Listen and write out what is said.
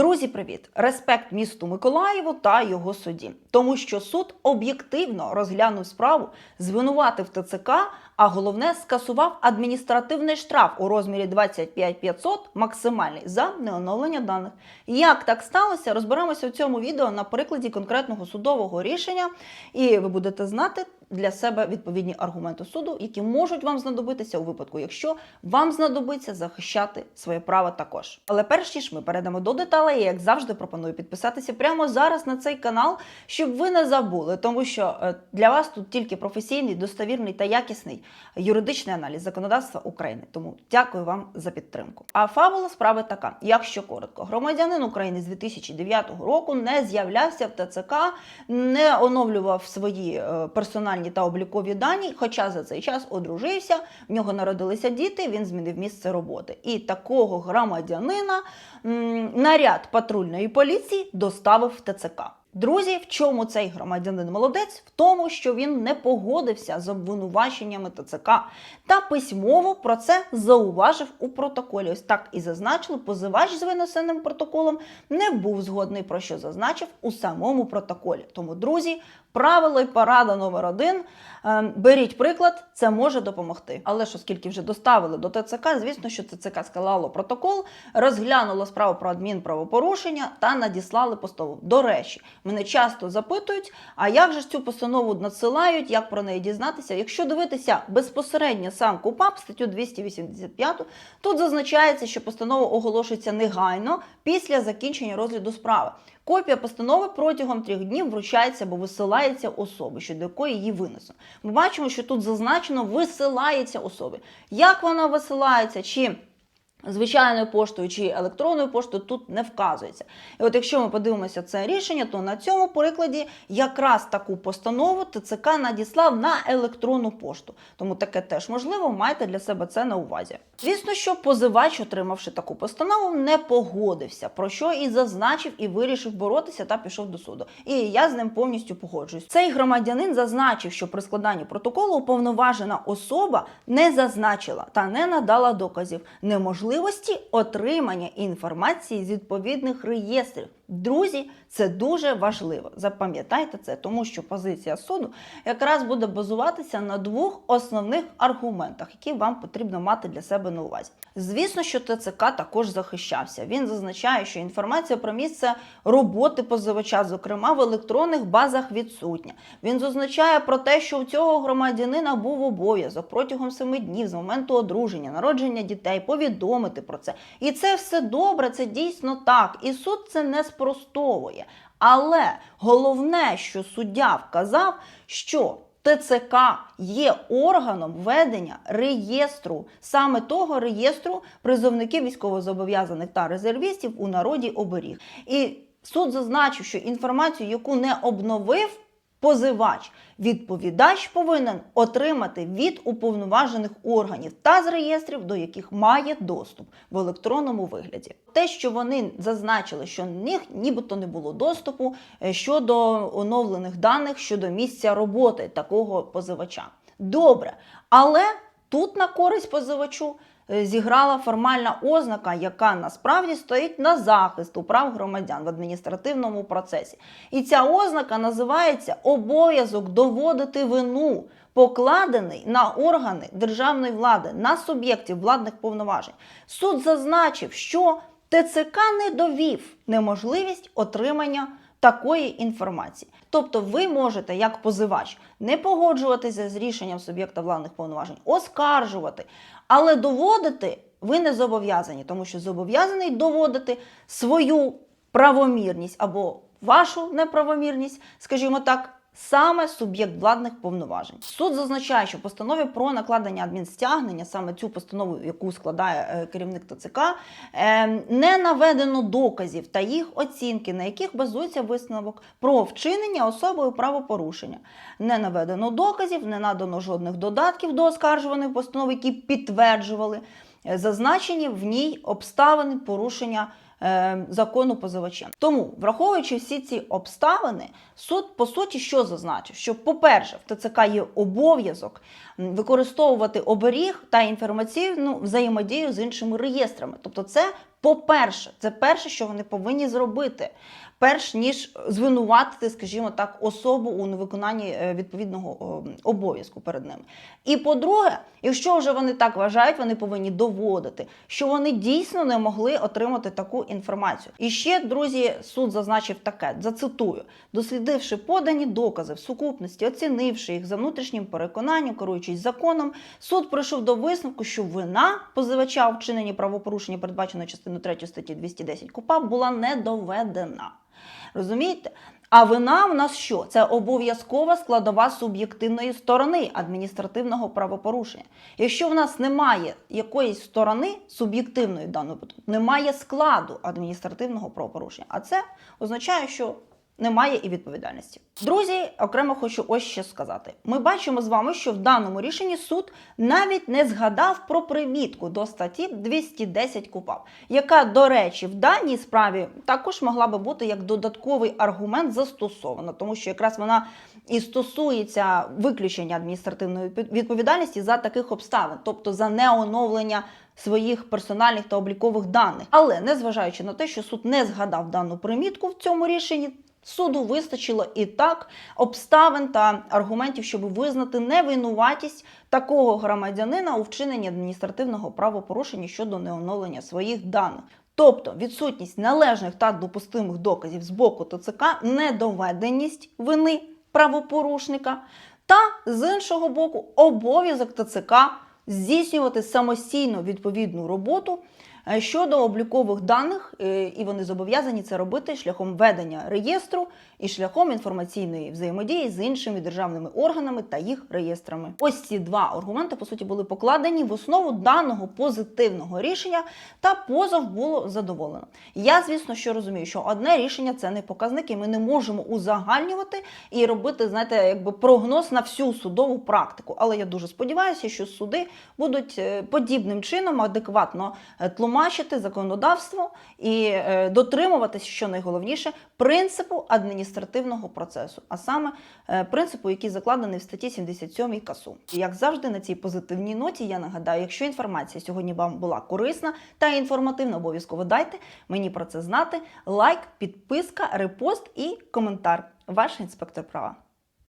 Друзі, привіт! Респект місту Миколаєву та його суді, тому що суд об'єктивно розглянув справу, звинуватив ТЦК, а головне скасував адміністративний штраф у розмірі 25 500 максимальний за неоновлення даних. Як так сталося, розберемося в цьому відео на прикладі конкретного судового рішення, і ви будете знати для себе відповідні аргументи суду, які можуть вам знадобитися у випадку, якщо вам знадобиться захищати своє право також. Але перш ніж ми перейдемо до деталей, я, як завжди, пропоную підписатися прямо зараз на цей канал, щоб ви не забули, тому що е, для вас тут тільки професійний, достовірний та якісний юридичний аналіз законодавства України. Тому дякую вам за підтримку. А фабула справи така: якщо коротко, громадянин України з 2009 року не з'являвся в ТЦК, не оновлював свої е, персональні та облікові дані, хоча за цей час одружився, в нього народилися діти, він змінив місце роботи. І такого громадянина наряд патрульної поліції доставив в ТЦК. Друзі, в чому цей громадянин молодець? В тому, що він не погодився з обвинуваченнями ТЦК та письмово про це зауважив у протоколі. Ось так і зазначили, позивач з винесеним протоколом не був згодний про що зазначив у самому протоколі. Тому, друзі, правило і порада номер один. е, Беріть приклад, це може допомогти. Але ж оскільки вже доставили до ТЦК, звісно, що ТЦК склало протокол, розглянуло справу про адмінправопорушення та надіслали постанову. До речі, мене часто запитують, а як же цю постанову надсилають, як про неї дізнатися? Якщо дивитися безпосередньо сам КУПАП, статтю 285, тут зазначається, що постанова оголошується негайно після закінчення розгляду справи. Копія постанови протягом трьох днів вручається або висилається особи, щодо якої її винесено. Ми бачимо, що тут зазначено висилається особи. Як вона висилається? Чи Звичайною поштою чи електронною поштою тут не вказується. І от якщо ми подивимося це рішення, то на цьому прикладі якраз таку постанову ТЦК надіслав на електронну пошту. Тому таке теж можливо, майте для себе це на увазі. Звісно, що позивач, отримавши таку постанову, не погодився, про що і зазначив, і вирішив боротися та пішов до суду. І я з ним повністю погоджуюсь. Цей громадянин зазначив, що при складанні протоколу уповноважена особа не зазначила та не надала доказів неможливості отримання інформації з відповідних реєстрів. Друзі, це дуже важливо. Запам'ятайте це, тому що позиція суду якраз буде базуватися на двох основних аргументах, які вам потрібно мати для себе на увазі. Звісно, що ТЦК також захищався. Він зазначає, що інформація про місце роботи позивача, зокрема в електронних базах, відсутня. Він зазначає про те, що у цього громадянина був обов'язок протягом семи днів з моменту одруження, народження дітей, повідомити про це. І це все добре, це дійсно так. І суд це не спростовує. Але головне, що суддя вказав, що ТЦК є органом ведення реєстру, саме того реєстру призовників військовозобов'язаних та резервістів у народі оберіг. І суд зазначив, що інформацію, яку не обновив позивач, відповідач повинен отримати від уповноважених органів та з реєстрів, до яких має доступ в електронному вигляді. Те, що вони зазначили, що в них нібито не було доступу е, щодо оновлених даних щодо місця роботи такого позивача. Добре, але тут на користь позивачу зіграла формальна ознака, яка насправді стоїть на захисту прав громадян в адміністративному процесі. І ця ознака називається обов'язок доводити вину, покладений на органи державної влади, на суб'єктів владних повноважень. Суд зазначив, що ТЦК не довів неможливість отримання такої інформації. Тобто ви можете, як позивач, не погоджуватися з рішенням суб'єкта владних повноважень, оскаржувати, але доводити ви не зобов'язані, тому що зобов'язаний доводити свою правомірність або вашу неправомірність, скажімо так. Саме суб'єкт владних повноважень. Суд зазначає, що в постанові про накладення адмінстягнення, саме цю постанову, яку складає е, керівник ТЦК, е, не наведено доказів та їх оцінки, на яких базується висновок про вчинення особою правопорушення. Не наведено доказів, не надано жодних додатків до оскаржуваної постанови, які підтверджували е, зазначені в ній обставини порушення е, закону позивачем. Тому, враховуючи всі ці обставини, суд по суті що зазначив? Що, по-перше, в ТЦК є обов'язок використовувати оберіг та інформаційну взаємодію з іншими реєстрами. Тобто, це По-перше, це перше, що вони повинні зробити, перш ніж звинуватити, скажімо так, особу у невиконанні е, відповідного обов'язку перед ними. І по-друге, якщо вже вони так вважають, вони повинні доводити, що вони дійсно не могли отримати таку інформацію. І ще, друзі, суд зазначив таке: зацитую: дослідивши подані докази в сукупності, оцінивши їх за внутрішнім переконанням, керуючись законом, суд прийшов до висновку, що вина позивача у вчиненні правопорушення, передбаченої частиною 3 статті 210 КУПАП, була не доведена. Розумієте? А вина в нас що? Це обов'язкова складова суб'єктивної сторони адміністративного правопорушення. Якщо в нас немає якоїсь сторони суб'єктивної даної, немає складу адміністративного правопорушення. А це означає, що немає і відповідальності. Друзі, окремо хочу ось ще сказати. Ми бачимо з вами, що в даному рішенні суд навіть не згадав про примітку до статті 210 КУПАП, яка, до речі, в даній справі також могла би бути як додатковий аргумент застосована, тому що якраз вона і стосується виключення адміністративної відповідальності за таких обставин, тобто за неоновлення своїх персональних та облікових даних. Але незважаючи на те, що суд не згадав дану примітку в цьому рішенні. Суду вистачило і так обставин та аргументів, щоб визнати невинуватість такого громадянина у вчиненні адміністративного правопорушення щодо неоновлення своїх даних. Тобто відсутність належних та допустимих доказів з боку ТЦК, недоведеність вини правопорушника, та з іншого боку, обов'язок ТЦК здійснювати самостійно відповідну роботу щодо облікових даних, е, і вони зобов'язані це робити шляхом ведення реєстру і шляхом інформаційної взаємодії з іншими державними органами та їх реєстрами. Ось ці два аргументи по суті були покладені в основу даного позитивного рішення, та позов було задоволено. Я, звісно, що розумію, що одне рішення це не показник, і ми не можемо узагальнювати і робити, знаєте, якби прогноз на всю судову практику. Але я дуже сподіваюся, що суди будуть е, подібним чином адекватно е, тлумачити законодавство і е, дотримуватись, що найголовніше, принципу адміністративного процесу, а саме е, принципу, який закладений в статті 77 КАСУ. Як завжди, на цій позитивній ноті я нагадаю, якщо інформація сьогодні вам була корисна та інформативна, обов'язково дайте мені про це знати. Лайк, підписка, репост і коментар. Ваш інспектор права.